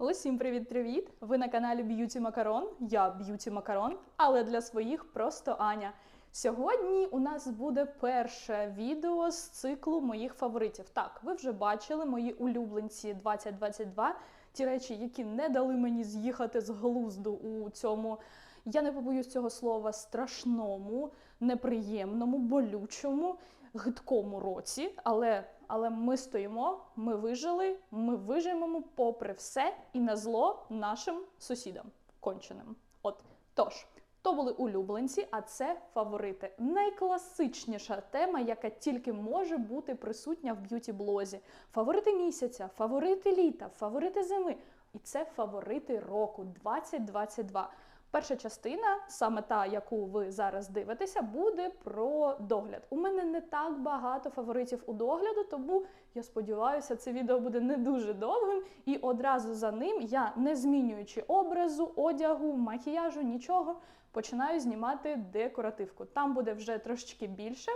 Усім привіт-привіт! Ви на каналі Б'юті Макарон. Я Б'юті Макарон, але для своїх просто Аня. Сьогодні у нас буде перше відео з циклу моїх фаворитів. Так, ви вже бачили мої улюбленці 2022, ті речі, які не дали мені з'їхати з глузду у цьому. Я не побоюсь цього слова страшному, неприємному, болючому, гидкому році. Але, але ми стоїмо, ми вижили, ми виживемо попри все і на зло нашим сусідам конченим. От тож. То були улюбленці, а це фаворити. Найкласичніша тема, яка тільки може бути присутня в б'юті-блозі. Фаворити місяця, фаворити літа, фаворити зими. І це фаворити року 2022. Перша частина, саме та, яку ви зараз дивитеся, буде про догляд. У мене не так багато фаворитів у догляду, тому я сподіваюся, це відео буде не дуже довгим. І одразу за ним я, не змінюючи образу, одягу, макіяжу, нічого, починаю знімати декоративку. Там буде вже трошечки більше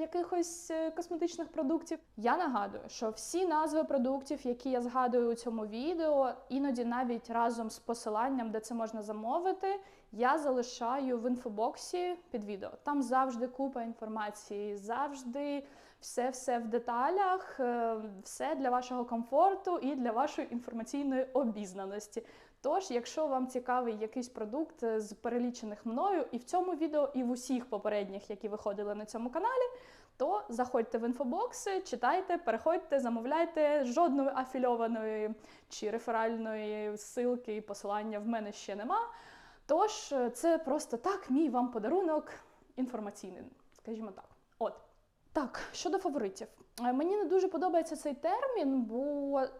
якихось е, косметичних продуктів. Я нагадую, що всі назви продуктів, які я згадую у цьому відео, іноді навіть разом з посиланням, де це можна замовити, я залишаю в інфобоксі під відео. Там завжди купа інформації, завжди все-все в деталях, е, все для вашого комфорту і для вашої інформаційної обізнаності. Тож, якщо вам цікавий якийсь продукт е, з перелічених мною і в цьому відео, і в усіх попередніх, які виходили на цьому каналі, то заходьте в інфобокси, читайте, переходьте, замовляйте. Жодної афільованої чи реферальної ссылки і посилання в мене ще нема. Тож, е, це просто так, мій вам подарунок інформаційний, скажімо так. От. Так, щодо фаворитів, Е, мені не дуже подобається цей термін, бо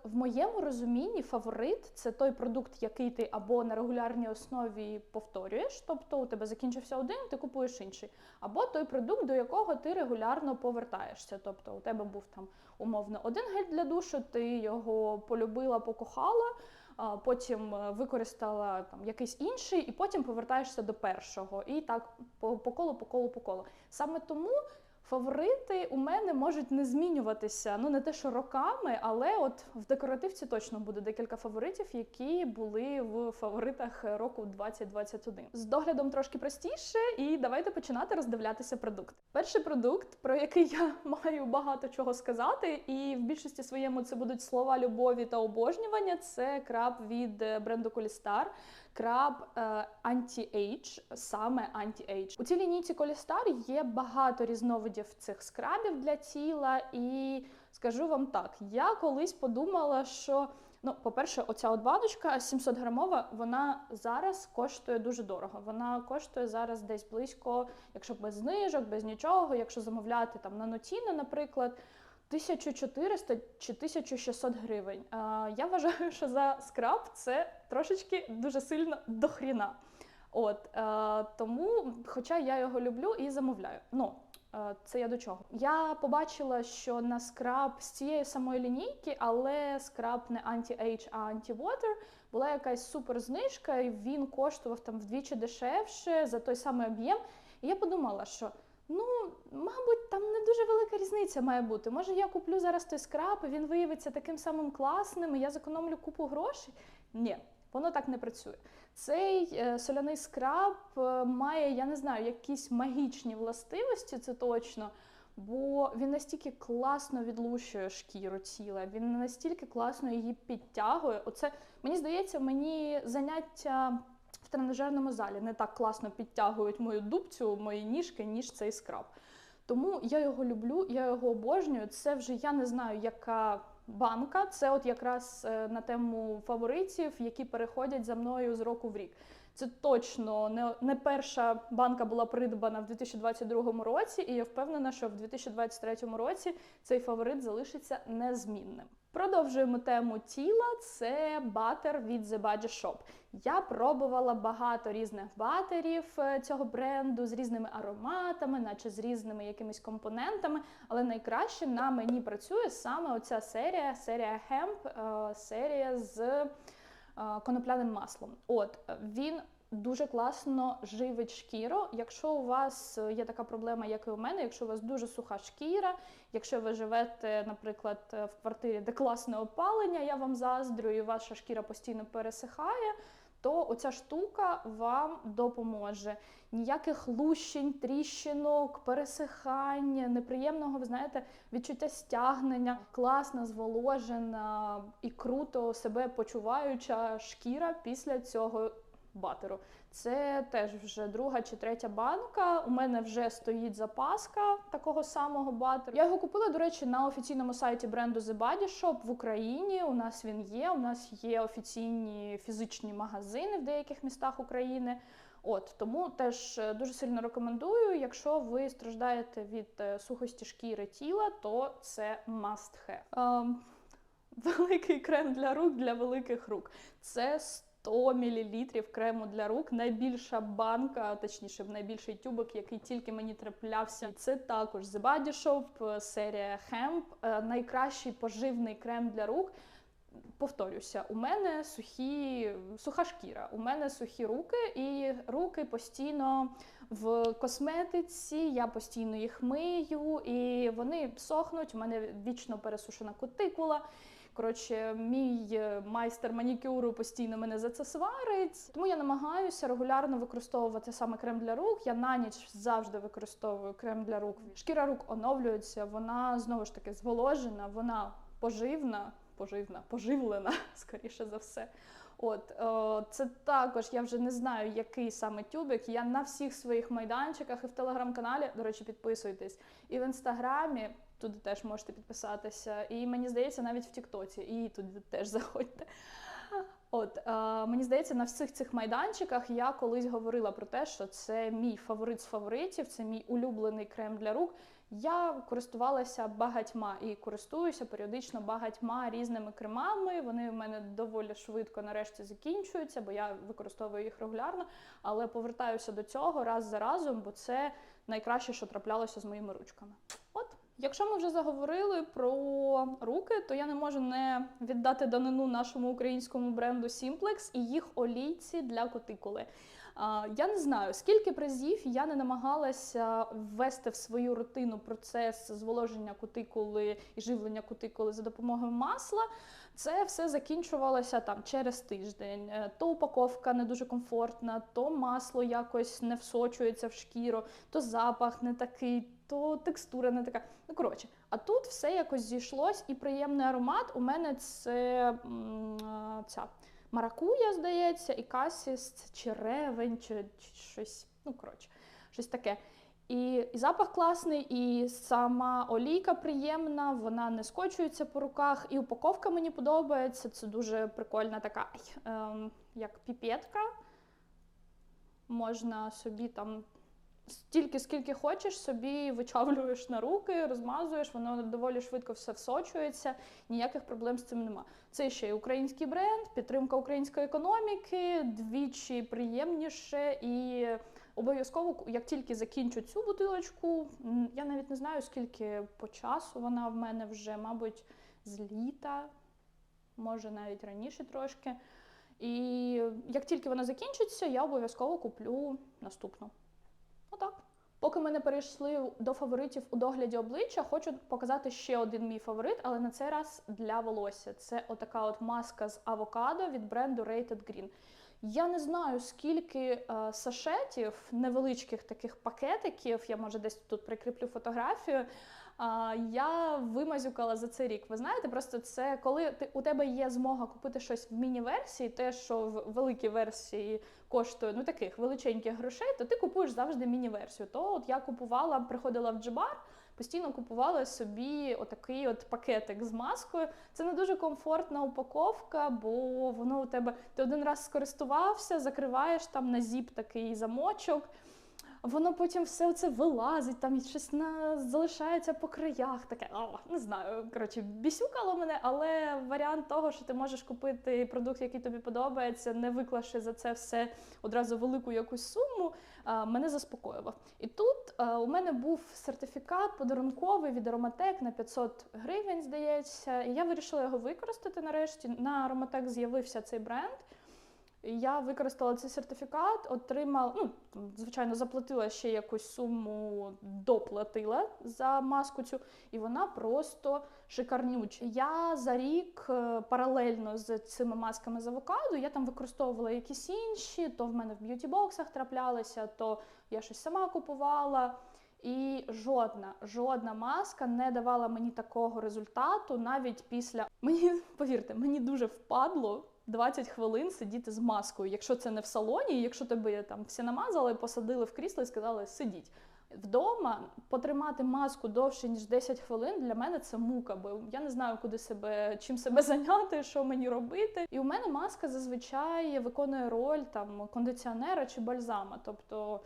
в моєму розумінні фаворит це той продукт, який ти або на регулярній основі повторюєш, тобто у тебе закінчився один, ти купуєш інший, або той продукт, до якого ти регулярно повертаєшся. Тобто у тебе був там умовно один гель для душу, ти його полюбила, покохала. Потім е, використала там якийсь інший, і потім повертаєшся до першого. І так по, по колу, по колу, по колу. Саме тому Фаворити у мене можуть не змінюватися, ну не те, що роками, але от в декоративці точно буде декілька фаворитів, які були в фаворитах року 2021. З доглядом трошки простіше, і давайте починати роздивлятися продукт. Перший продукт, про який я маю багато чого сказати, і в більшості своєму це будуть слова любові та обожнювання. Це краб від бренду Колістар. Краб е, Anti-Age, саме Anti-Age. У цій лінійці Колістар є багато різновидів цих скрабів для тіла, і скажу вам так, я колись подумала, що ну, по-перше, оця от баночка 700 грамова, вона зараз коштує дуже дорого. Вона коштує зараз десь близько, якщо без знижок, без нічого, якщо замовляти там на Нотіно, наприклад. 1400 чи 1600 гривень. Я вважаю, що за скраб це трошечки дуже сильно дохріна. От тому, хоча я його люблю і замовляю. Ну це я до чого. Я побачила, що на скраб з цієї самої лінійки, але скраб не анті-ейдж, а анті-вотер, була якась супер знижка, і він коштував там вдвічі дешевше за той самий об'єм. І я подумала, що. Ну, мабуть, там не дуже велика різниця має бути. Може, я куплю зараз той скраб, і він виявиться таким самим класним, і я зекономлю купу грошей. Ні, воно так не працює. Цей е, соляний скраб е, має, я не знаю, якісь магічні властивості, це точно. Бо він настільки класно відлущує шкіру тіла, він настільки класно її підтягує. Оце мені здається, мені заняття в тренажерному залі не так класно підтягують мою дубцю, мої ніжки, ніж цей скраб. Тому я його люблю, я його обожнюю. Це вже я не знаю, яка банка. Це от якраз е, на тему фаворитів, які переходять за мною з року в рік. Це точно не не перша банка була придбана в 2022 році, і я впевнена, що в 2023 році цей фаворит залишиться незмінним. Продовжуємо тему тіла. Це батер від The Budget Shop. Я пробувала багато різних батерів е, цього бренду з різними ароматами, наче з різними якимись компонентами. Але найкраще на мені працює саме оця серія, серія Hemp, е, серія з е, конопляним маслом. От він дуже класно живить шкіру. Якщо у вас є така проблема, як і у мене, якщо у вас дуже суха шкіра, якщо ви живете, наприклад, в квартирі, де класне опалення, я вам заздрю, і ваша шкіра постійно пересихає. То оця штука вам допоможе. Ніяких лущень, тріщинок, пересихань, неприємного, ви знаєте, відчуття стягнення, класна, зволожена і круто себе почуваюча шкіра після цього батеру. Це теж вже друга чи третя банка. У мене вже стоїть запаска такого самого батеру. Я його купила, до речі, на офіційному сайті бренду The Body Shop в Україні. У нас він є. У нас є офіційні фізичні магазини в деяких містах України. От тому теж е, дуже сильно рекомендую. Якщо ви страждаєте від е, сухості шкіри тіла, то це must have. Ем, великий крем для рук для великих рук. Це 100 мл крему для рук, найбільша банка, точніше, найбільший тюбик, який тільки мені траплявся. Це також The Body Shop, серія Hemp, е, найкращий поживний крем для рук. Повторюся, у мене сухі, суха шкіра, у мене сухі руки, і руки постійно в косметиці, я постійно їх мию, і вони сохнуть. У мене вічно пересушена кутикула. Коротше, мій е, майстер манікюру постійно мене за це сварить. Тому я намагаюся регулярно використовувати саме крем для рук. Я на ніч завжди використовую крем для рук. Шкіра рук оновлюється, вона знову ж таки зволожена, вона поживна, поживна, поживлена, скоріше за все. От о, це також я вже не знаю, який саме тюбик. Я на всіх своїх майданчиках і в телеграм-каналі, до речі, підписуйтесь, і в інстаграмі. Туди теж можете підписатися. І мені здається, навіть в Тіктоці, і туди теж заходьте. От е, мені здається, на всіх цих майданчиках я колись говорила про те, що це мій фаворит з фаворитів, це мій улюблений крем для рук. Я користувалася багатьма і користуюся періодично багатьма різними кремами. Вони в мене доволі швидко нарешті закінчуються, бо я використовую їх регулярно. Але повертаюся до цього раз за разом, бо це найкраще, що траплялося з моїми ручками. От. Якщо ми вже заговорили про руки, то я не можу не віддати данину нашому українському бренду Simplex і їх олійці для кутикули. Я не знаю, скільки разів я не намагалася ввести в свою рутину процес зволоження кутикули і живлення кутикули за допомогою масла. Це все закінчувалося там через тиждень. Е, то упаковка не дуже комфортна, то масло якось не всочується в шкіру, то запах не такий, то текстура не така. Ну коротше, а тут все якось зійшлось, і приємний аромат у мене це ця маракуя, здається, і касіс, чи ревень, чи, чи щось. Ну коротше, щось таке. І, і запах класний, і сама олійка приємна, вона не скочується по руках, і упаковка мені подобається. Це дуже прикольна така, ем, як піпетка. Можна собі там стільки, скільки хочеш, собі вичавлюєш на руки, розмазуєш, воно доволі швидко все всочується, ніяких проблем з цим нема. Це ще й український бренд, підтримка української економіки, двічі приємніше і. Обов'язково, як тільки закінчу цю бутилочку, я навіть не знаю, скільки по часу вона в мене вже, мабуть, з літа, може навіть раніше трошки. І як тільки вона закінчиться, я обов'язково куплю наступну. Отак. Поки ми не перейшли до фаворитів у догляді обличчя, хочу показати ще один мій фаворит, але на цей раз для волосся. Це отака от маска з авокадо від бренду Rated Green. Я не знаю, скільки е, сашетів, невеличких таких пакетиків, я може десь тут прикріплю фотографію. Я вимазюкала за цей рік. Ви знаєте, просто це коли ти у тебе є змога купити щось в міні-версії, те, що в великій версії коштує ну таких величеньких грошей, то ти купуєш завжди міні-версію. То от я купувала, приходила в Джибар постійно купувала собі отакий от пакетик з маскою. Це не дуже комфортна упаковка, бо воно у тебе ти один раз скористувався, закриваєш там на зіп такий замочок воно потім все це вилазить, там щось на залишається по краях. Таке о, не знаю. Коротше, бісюкало мене, але варіант того, що ти можеш купити продукт, який тобі подобається, не виклавши за це все одразу велику якусь суму, мене заспокоював. І тут у мене був сертифікат подарунковий від Ароматек на 500 гривень, здається. І я вирішила його використати нарешті. На Ароматек з'явився цей бренд. Я використала цей сертифікат, отримала, ну, звичайно, заплатила ще якусь суму, доплатила за маску цю, і вона просто шикарнюча. Я за рік е, паралельно з цими масками з авокадо, я там використовувала якісь інші, то в мене в б'юті-боксах траплялися, то я щось сама купувала. І жодна, жодна маска не давала мені такого результату навіть після. Мені повірте, мені дуже впадло 20 хвилин сидіти з маскою. Якщо це не в салоні, якщо тебе там всі намазали, посадили в крісло і сказали сидіть. Вдома потримати маску довше ніж 10 хвилин для мене це мука, бо я не знаю, куди себе чим себе зайняти, що мені робити. І у мене маска зазвичай виконує роль там кондиціонера чи бальзама. Тобто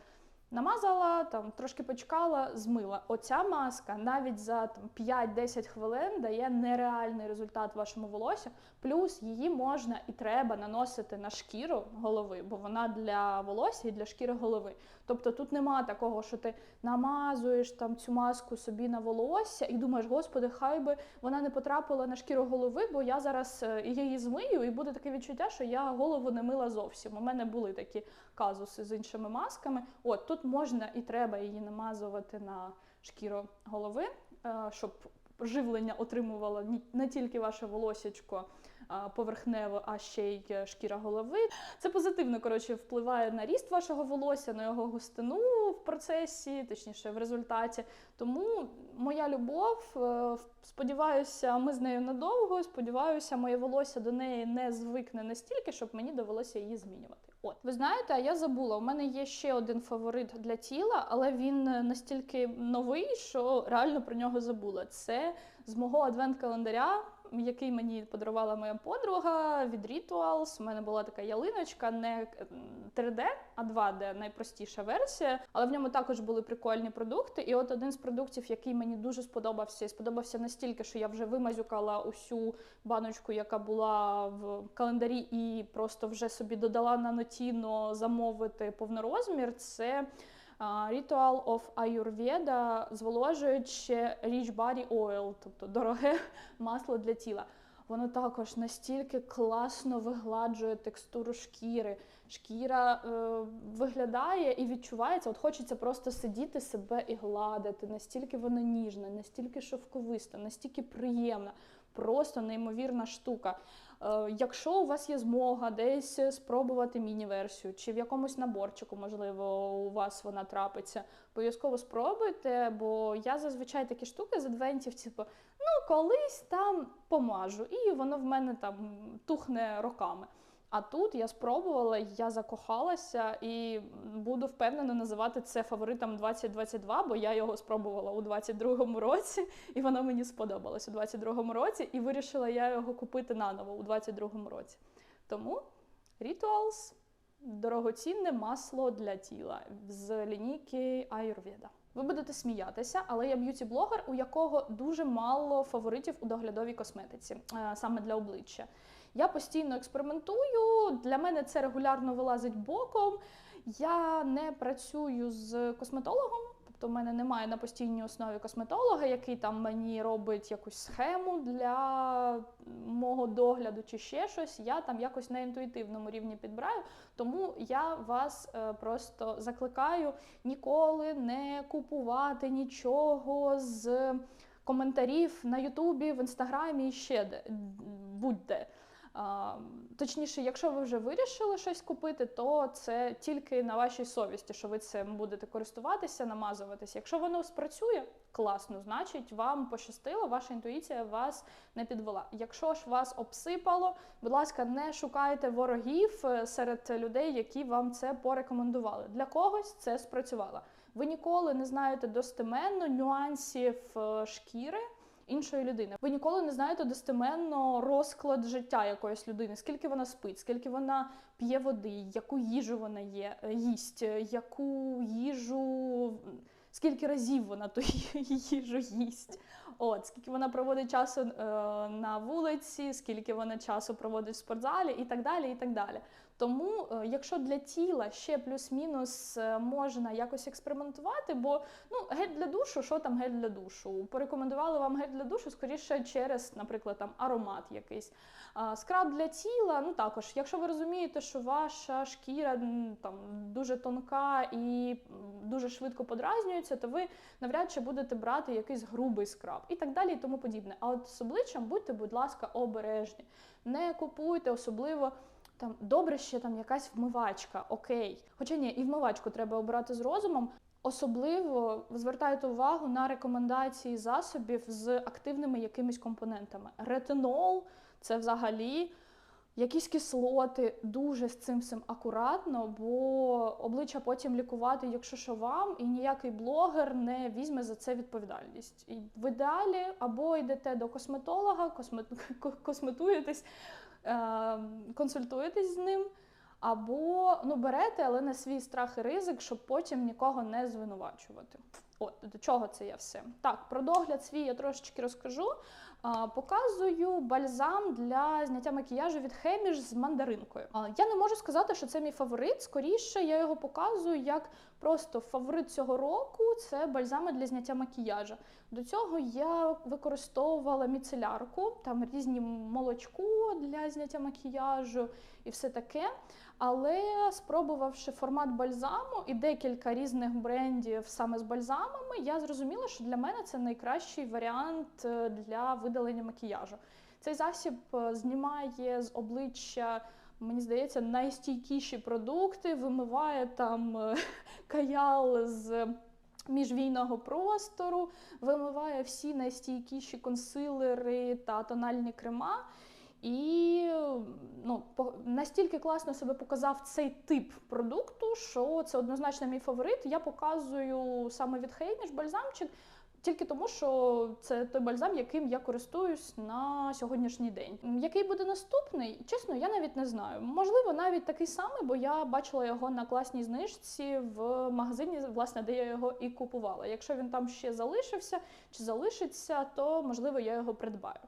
намазала, там трошки почекала, змила. Оця маска навіть за там 5-10 хвилин дає нереальний результат вашому волосю. Плюс її можна і треба наносити на шкіру голови, бо вона для волосся і для шкіри голови. Тобто тут нема такого, що ти намазуєш там цю маску собі на волосся і думаєш, господи, хай би вона не потрапила на шкіру голови, бо я зараз е, її змию, і буде таке відчуття, що я голову не мила зовсім. У мене були такі казуси з іншими масками. От тут можна і треба її намазувати на шкіру голови, е, щоб живлення отримувало не тільки ваше волосячко а, поверхнево, а ще й е, шкіра голови. Це позитивно коротше впливає на ріст вашого волосся, на його густину в процесі, точніше в результаті. Тому моя любов, е, сподіваюся, ми з нею надовго. Сподіваюся, моє волосся до неї не звикне настільки, щоб мені довелося її змінювати. От ви знаєте, а я забула. У мене є ще один фаворит для тіла, але він е, настільки новий, що реально про нього забула. Це з мого адвент-календаря, який мені подарувала моя подруга від Rituals. У мене була така ялиночка, не 3D, а 2D, найпростіша версія. Але в ньому також були прикольні продукти. І от один з продуктів, який мені дуже сподобався, і сподобався настільки, що я вже вимазюкала усю баночку, яка була в календарі, і просто вже собі додала на нотіно замовити повнорозмір. Це Ritual of Ayurveda зволожуюче Rich Body Oil, тобто дороге масло для тіла. Воно також настільки класно вигладжує текстуру шкіри. Шкіра е, виглядає і відчувається. От хочеться просто сидіти себе і гладити. Настільки вона ніжна, настільки шовковиста, настільки приємна. Просто неймовірна штука. Е, Якщо у вас є змога десь спробувати міні-версію, чи в якомусь наборчику, можливо, у вас вона трапиться, обов'язково спробуйте, бо я зазвичай такі штуки з адвентів, типу, ну колись там помажу, і воно в мене там тухне роками. А тут я спробувала, я закохалася і буду впевнено називати це фаворитом 2022, бо я його спробувала у 22-му році, і воно мені сподобалось у 22-му році, і вирішила я його купити наново у 22-му році. Тому Rituals дорогоцінне масло для тіла з лінійки Ayurveda. Ви будете сміятися, але я б'юті-блогер, у якого дуже мало фаворитів у доглядовій косметиці, е, саме для обличчя. Я постійно експериментую. Для мене це регулярно вилазить боком. Я не працюю з косметологом, тобто в мене немає на постійній основі косметолога, який там мені робить якусь схему для мого догляду чи ще щось. Я там якось на інтуїтивному рівні підбираю. Тому я вас е, просто закликаю ніколи не купувати нічого з коментарів на Ютубі, в інстаграмі і ще де будь-де. Точніше, якщо ви вже вирішили щось купити, то це тільки на вашій совісті, що ви цим будете користуватися, намазуватися. Якщо воно спрацює, класно, значить вам пощастило, ваша інтуїція вас не підвела. Якщо ж вас обсипало, будь ласка, не шукайте ворогів е, серед людей, які вам це порекомендували. Для когось це спрацювало. Ви ніколи не знаєте достеменно нюансів е, шкіри іншої людини. Ви ніколи не знаєте достеменно розклад життя якоїсь людини, скільки вона спить, скільки вона п'є води, яку їжу вона є, е, їсть, е, яку їжу скільки разів вона ту їжу їсть. От, скільки вона проводить часу е, на вулиці, скільки вона часу проводить в спортзалі і так далі. і так далі. Тому, е, якщо для тіла ще плюс-мінус е, можна якось експериментувати, бо ну гель для душу, що там гель для душу? Порекомендували вам гель для душу скоріше через, наприклад, там аромат якийсь. Скраб для тіла, ну також, якщо ви розумієте, що ваша шкіра там дуже тонка і дуже швидко подразнюється, то ви навряд чи будете брати якийсь грубий скраб і так далі, і тому подібне. А от з обличчям будьте, будь ласка, обережні. Не купуйте особливо. Там добре ще там якась вмивачка, окей. Хоча ні, і вмивачку треба обирати з розумом. Особливо звертайте увагу на рекомендації засобів з активними якимись компонентами. Ретинол це взагалі якісь кислоти, дуже з цим всім акуратно, бо обличчя потім лікувати, якщо що вам, і ніякий блогер не візьме за це відповідальність. І в ідеалі або йдете до косметолога, космет... косметуєтесь, консультуєтесь з ним. Або ну берете, але на свій страх і ризик, щоб потім нікого не звинувачувати. От до чого це я все. Так, про догляд свій я трошечки розкажу. Показую бальзам для зняття макіяжу від Хеміш з мандаринкою. Я не можу сказати, що це мій фаворит. Скоріше я його показую як просто фаворит цього року. Це бальзами для зняття макіяжу. До цього я використовувала міцелярку, там різні молочко для зняття макіяжу і все таке. Але спробувавши формат бальзаму і декілька різних брендів саме з бальзамами, я зрозуміла, що для мене це найкращий варіант е, для видалення макіяжу. Цей засіб е, знімає з обличчя. Мені здається, найстійкіші продукти, вимиває там е, каял з міжвійного простору, вимиває всі найстійкіші консилери та тональні крема. І ну, настільки класно себе показав цей тип продукту, що це однозначно мій фаворит. Я показую саме від Хейміш бальзамчик, тільки тому, що це той бальзам, яким я користуюсь на сьогоднішній день. Який буде наступний? Чесно, я навіть не знаю. Можливо, навіть такий самий, бо я бачила його на класній знижці в магазині, власне, де я його і купувала. Якщо він там ще залишився чи залишиться, то можливо я його придбаю.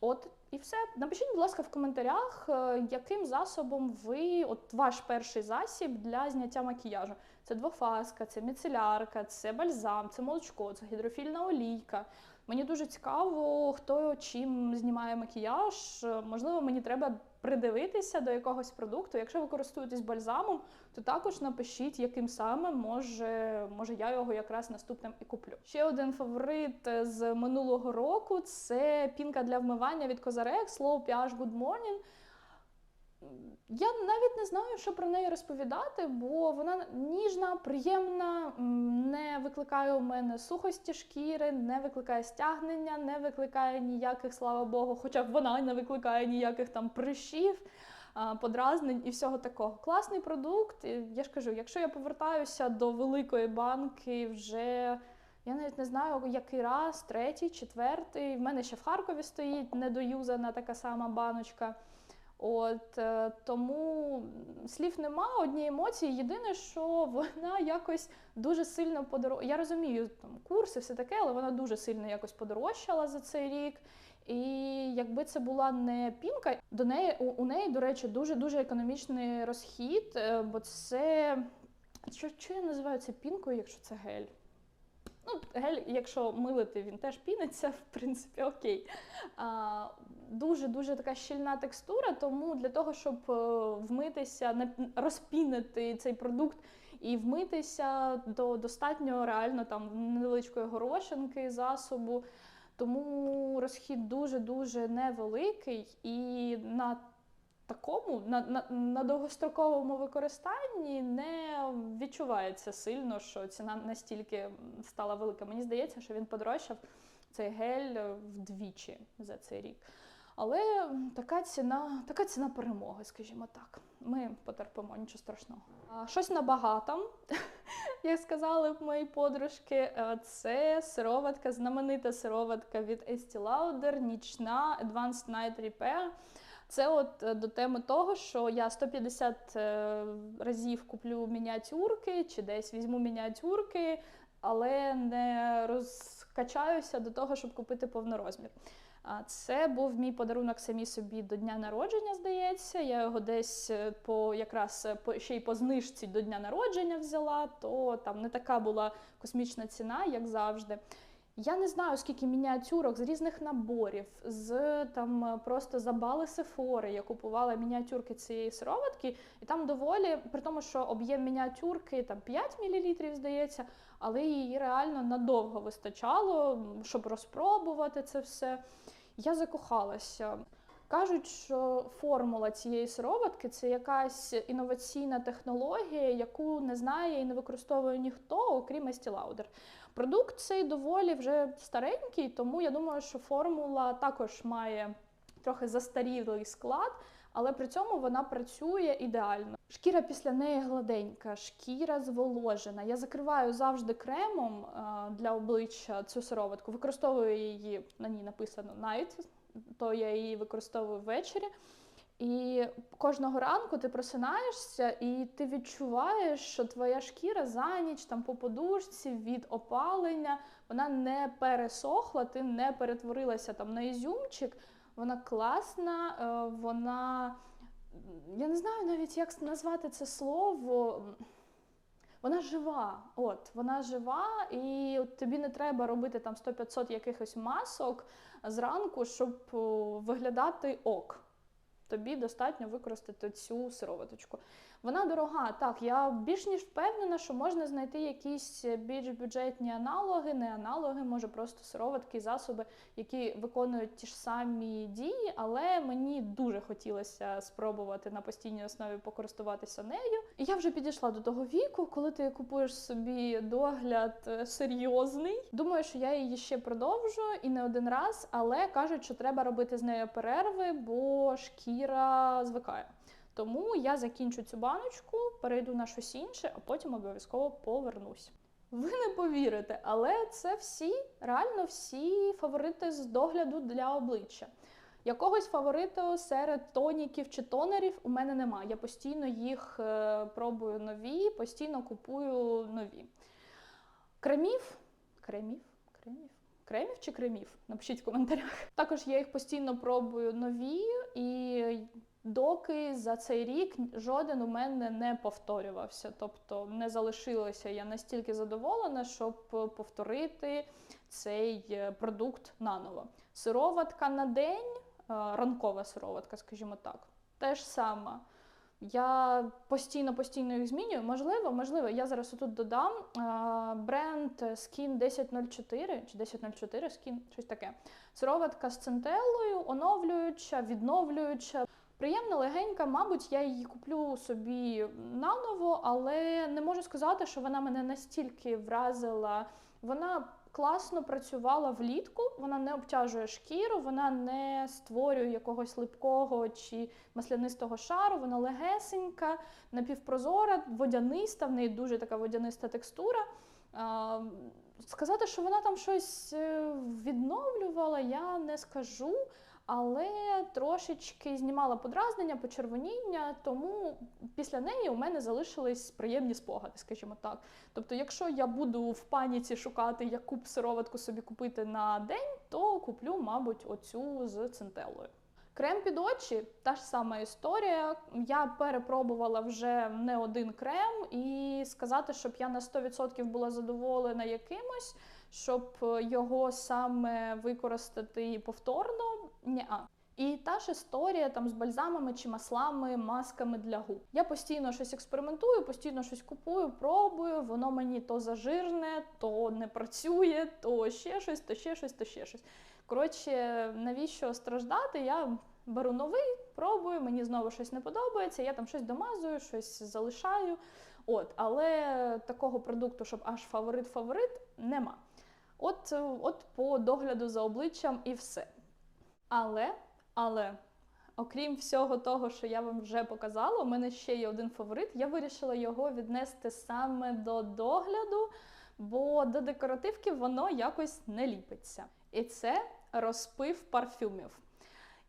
От і все. Напишіть, будь ласка, в коментарях, е, яким засобом ви, от ваш перший засіб для зняття макіяжу. Це двофаска, це міцелярка, це бальзам, це молочко, це гідрофільна олійка. Мені дуже цікаво, хто чим знімає макіяж. Можливо, мені треба придивитися до якогось продукту. Якщо ви користуєтесь бальзамом, то також напишіть, яким саме може, може я його якраз наступним і куплю. Ще один фаворит з минулого року це пінка для вмивання від Козарек Slow pH Good Morning. Я навіть не знаю, що про неї розповідати, бо вона ніжна, приємна, не викликає у мене сухості шкіри, не викликає стягнення, не викликає ніяких, слава Богу, хоча вона не викликає ніяких там прищів, подразнень і всього такого. Класний продукт. Я ж кажу, якщо я повертаюся до великої банки вже. Я навіть не знаю, який раз, третій, четвертий. В мене ще в Харкові стоїть недоюзана така сама баночка. От е, тому слів нема, одні емоції. Єдине, що вона якось дуже сильно подорожчала. Я розумію там курси, все таке, але вона дуже сильно якось подорожчала за цей рік. І якби це була не пінка, до неї у, у неї, до речі, дуже дуже економічний розхід, е, бо це що, що я називаю це пінкою, якщо це гель. Ну, гель, якщо милити, він теж піниться, в принципі, окей. Дуже-дуже така щільна текстура, тому для того, щоб е, вмитися, розпінити цей продукт і вмитися, до достатньо реально там невеличкої горошинки засобу. Тому розхід дуже-дуже невеликий і на такому на, на, на довгостроковому використанні не відчувається сильно, що ціна настільки стала велика. Мені здається, що він подорожчав цей гель вдвічі за цей рік. Але така ціна, така ціна перемоги, скажімо так. Ми потерпимо нічого страшного. А, щось набагато, як сказали б мої подружки, е, це сироватка, знаменита сироватка від Estee Lauder, нічна Advanced Night Repair. Це от е, до теми того, що я 150 е, разів куплю мініатюрки чи десь візьму мініатюрки, але не розкачаюся до того, щоб купити повнорозмір. А Це був мій подарунок самі собі до дня народження, здається. Я його десь е, по якраз по ще й по знижці до дня народження взяла, то там не така була космічна ціна, як завжди. Я не знаю, скільки мініатюрок з різних наборів, з там просто забали Сефори. Я купувала мініатюрки цієї сироватки, і там доволі, при тому, що об'єм мініатюрки там 5 мл, здається, але її реально надовго вистачало, щоб розпробувати це все. Я закохалася. Кажуть, що формула цієї сироватки це якась інноваційна технологія, яку не знає і не використовує ніхто, окрім Estee. Продукт цей доволі вже старенький, тому я думаю, що формула також має трохи застарілий склад, але при цьому вона працює ідеально. Шкіра після неї гладенька, шкіра зволожена. Я закриваю завжди кремом е, для обличчя цю сироватку. Використовую її, на ній написано night, то я її використовую ввечері. І кожного ранку ти просинаєшся, і ти відчуваєш, що твоя шкіра за ніч там по подушці від опалення, вона не пересохла, ти не перетворилася там на ізюмчик. Вона класна, е, вона я не знаю навіть, як назвати це слово. Вона жива, от вона жива, і тобі не треба робити там 100-500 якихось масок зранку, щоб о, виглядати ок. Тобі достатньо використати цю сироваточку. Вона дорога, так, я більш ніж впевнена, що можна знайти якісь більш бюджетні аналоги, не аналоги, може просто сироватки, засоби, які виконують ті ж самі дії, але мені дуже хотілося спробувати на постійній основі покористуватися нею. І я вже підійшла до того віку, коли ти купуєш собі догляд е, серйозний. Думаю, що я її ще продовжу і не один раз, але кажуть, що треба робити з нею перерви, бо шкіра звикає. Тому я закінчу цю баночку, перейду на щось інше, а потім обов'язково повернусь. Ви не повірите, але це всі, реально всі фаворити з догляду для обличчя. Якогось фавориту серед тоніків чи тонерів у мене немає. Я постійно їх е, пробую нові, постійно купую нові. Кремів, кремів, кремів. Кремів чи кремів? Напишіть в коментарях. Також я їх постійно пробую нові, і доки за цей рік жоден у мене не повторювався. Тобто не залишилося я настільки задоволена, щоб повторити цей е, продукт наново. Сироватка на день, е, ранкова сироватка, скажімо так, теж саме. Я постійно постійно їх змінюю. Можливо, можливо, я зараз отут додам бренд Skin 1004 чи 1004 Skin, щось таке. Сироватка з центеллою, оновлююча, відновлююча. Приємна, легенька, мабуть, я її куплю собі наново, але не можу сказати, що вона мене настільки вразила. Вона класно працювала влітку, вона не обтяжує шкіру, вона не створює якогось липкого чи маслянистого шару, вона легесенька, напівпрозора, водяниста, в неї дуже така водяниста текстура. Сказати, що вона там щось е, відновлювала, я не скажу, але трошечки знімала подразнення, почервоніння, тому після неї у мене залишились приємні спогади, скажімо так. Тобто, якщо я буду в паніці шукати, яку б сироватку собі купити на день, то куплю, мабуть, оцю з центелою. Крем під очі та ж сама історія. Я перепробувала вже не один крем, і сказати, щоб я на 100% була задоволена якимось, щоб його саме використати повторно, ні-а. І та ж історія там з бальзамами чи маслами, масками для губ. Я постійно щось експериментую, постійно щось купую, пробую. Воно мені то зажирне, то не працює, то ще щось, то ще щось, то ще щось. Коротше, навіщо страждати? Я беру новий, пробую, мені знову щось не подобається, я там щось домазую, щось залишаю. От, але такого продукту, щоб аж фаворит-фаворит, нема. От, от по догляду за обличчям і все. Але, але, окрім всього того, що я вам вже показала, у мене ще є один фаворит. Я вирішила його віднести саме до догляду, бо до декоративки воно якось не ліпиться. І це розпив парфюмів.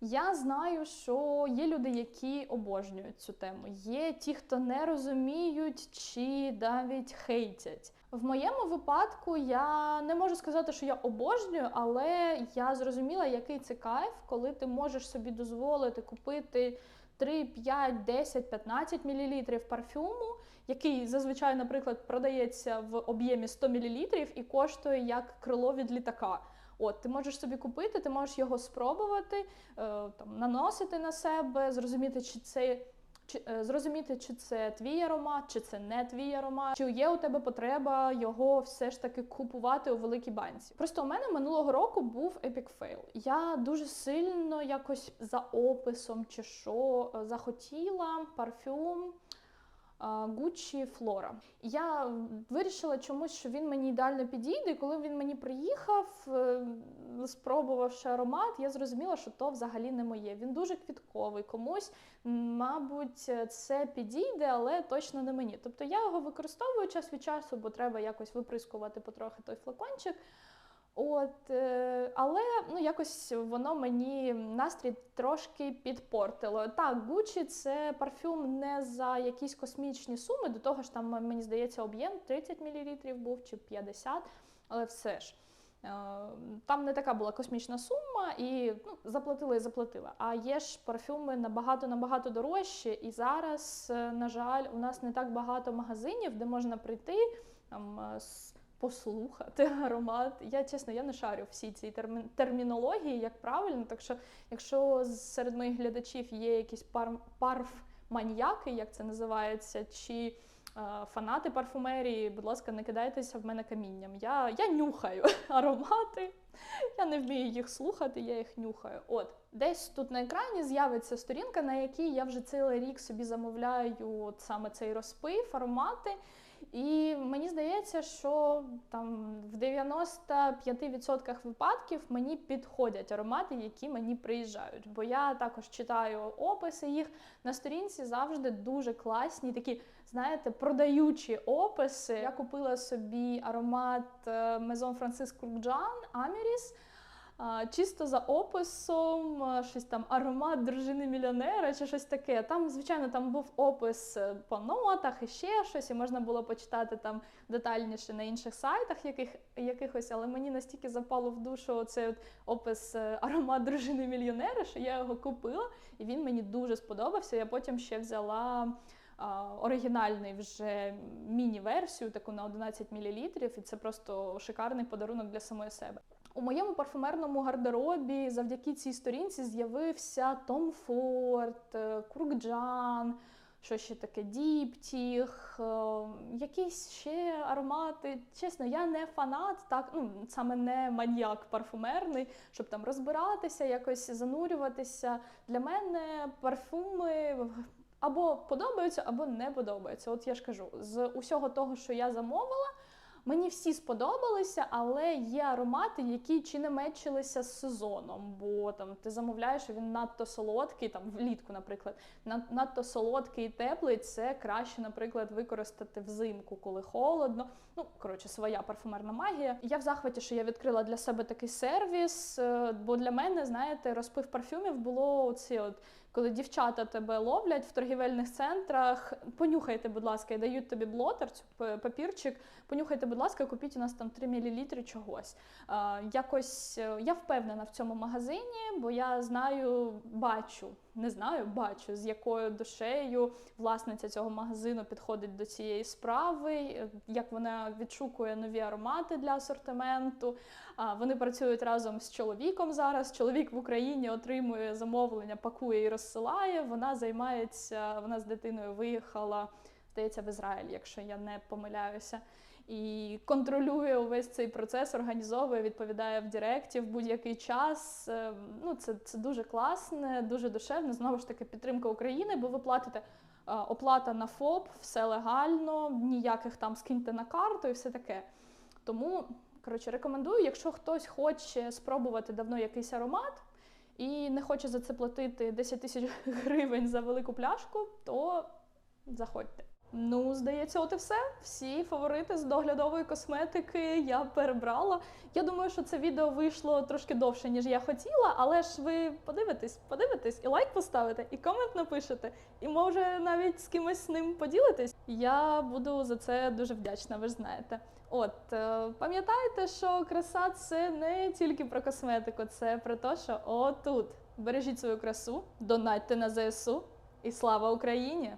Я знаю, що є люди, які обожнюють цю тему. Є ті, хто не розуміють чи навіть хейтять. В моєму випадку я не можу сказати, що я обожнюю, але я зрозуміла, який це кайф, коли ти можеш собі дозволити купити 3, 5, 10, 15 мл парфюму, який зазвичай, наприклад, продається в об'ємі 100 мл і коштує як крило від літака. От, ти можеш собі купити, ти можеш його спробувати, е, там, наносити на себе, зрозуміти, чи це. Чи, е, зрозуміти, чи це твій аромат, чи це не твій аромат, чи є у тебе потреба його все ж таки купувати у великій банці. Просто у мене минулого року був епік фейл. Я дуже сильно якось за описом чи що е, захотіла парфюм. Гуччі Флора. Я вирішила чомусь, що він мені ідеально підійде. І коли він мені приїхав, е, спробувавши аромат, я зрозуміла, що то взагалі не моє. Він дуже квітковий. Комусь, мабуть, це підійде, але точно не мені. Тобто я його використовую час від часу, бо треба якось виприскувати потрохи той флакончик. От, е, але ну якось воно мені настрій трошки підпортило. Так, Gucci – це парфюм не за якісь космічні суми. До того ж, там мені здається, об'єм 30 мл був чи 50, але все ж. е, Там не така була космічна сума, і ну, заплатила і заплатила. А є ж парфюми набагато набагато дорожчі. І зараз, е, на жаль, у нас не так багато магазинів, де можна прийти там. Послухати аромат. Я чесно, я не шарю всі ці термін, термінології, як правильно. Так що, якщо серед моїх глядачів є якісь пар, парф-маньяки, як це називається, чи е, фанати парфумерії, будь ласка, не кидайтеся в мене камінням. Я, я нюхаю аромати. Я не вмію їх слухати, я їх нюхаю. От десь тут на екрані з'явиться сторінка, на якій я вже цілий рік собі замовляю от саме цей розпив, аромати. І мені здається, що там в 95% випадків мені підходять аромати, які мені приїжджають. Бо я також читаю описи їх на сторінці завжди дуже класні, такі, знаєте, продаючі описи. Я купила собі аромат е, Maison Francis Kurkdjian Amiris. Чисто за описом, щось там аромат дружини мільйонера чи щось таке. Там, звичайно, там був опис е, по нотах і ще щось, і можна було почитати там детальніше на інших сайтах яких, якихось, але мені настільки запало в душу цей опис е, аромат дружини мільйонера, що я його купила, і він мені дуже сподобався. Я потім ще взяла. Оригінальний вже міні-версію, таку на 11 мл, і це просто шикарний подарунок для самої себе. У моєму парфумерному гардеробі завдяки цій сторінці з'явився Tom Ford, е, Куркджан, що ще таке Діптіх, е, якісь ще аромати. Чесно, я не фанат, так ну саме не маньяк парфумерний, щоб там розбиратися, якось занурюватися. Для мене парфуми. Або подобаються, або не подобаються. От я ж кажу, з усього того, що я замовила, Мені всі сподобалися, але є аромати, які чи не мечилися з сезоном, бо там ти замовляєш, він надто солодкий, там влітку, наприклад, над, надто солодкий і теплий. Це краще, наприклад, використати взимку, коли холодно. Ну, коротше, своя парфумерна магія. Я в захваті, що я відкрила для себе такий сервіс, е, бо для мене, знаєте, розпив парфюмів було оці от. Коли дівчата тебе ловлять в торгівельних центрах, понюхайте, будь ласка, і дають тобі блотер, папірчик. Понюхайте, будь ласка, купіть у нас там 3 мл чогось. Якось е, я впевнена в цьому магазині, бо я знаю, бачу, не знаю, бачу, з якою душею власниця цього магазину підходить до цієї справи, як вона відшукує нові аромати для асортименту. Вони працюють разом з чоловіком зараз. Чоловік в Україні отримує замовлення, пакує і розсилає. Вона займається, вона з дитиною виїхала, здається, в Ізраїль, якщо я не помиляюся. І контролює увесь цей процес, організовує, відповідає в Директі в будь-який час. Е, Ну, це, це дуже класне, дуже душевне. Знову ж таки, підтримка України, бо ви платите е, оплата на ФОП, все легально, ніяких там скиньте на карту і все таке. Тому, коротше, рекомендую, якщо хтось хоче спробувати давно якийсь аромат і не хоче за це платити 10 тисяч гривень за велику пляшку, то заходьте. Ну, здається, от і все. Всі фаворити з доглядової косметики я перебрала. Я думаю, що це відео вийшло трошки довше, ніж я хотіла, але ж ви подивитесь, подивитесь і лайк поставите, і комент напишете, і може навіть з кимось з ним поділитесь. Я буду за це дуже вдячна, ви ж знаєте. От е, пам'ятайте, що краса це не тільки про косметику, це про те, що отут бережіть свою красу, донатьте на ЗСУ і слава Україні!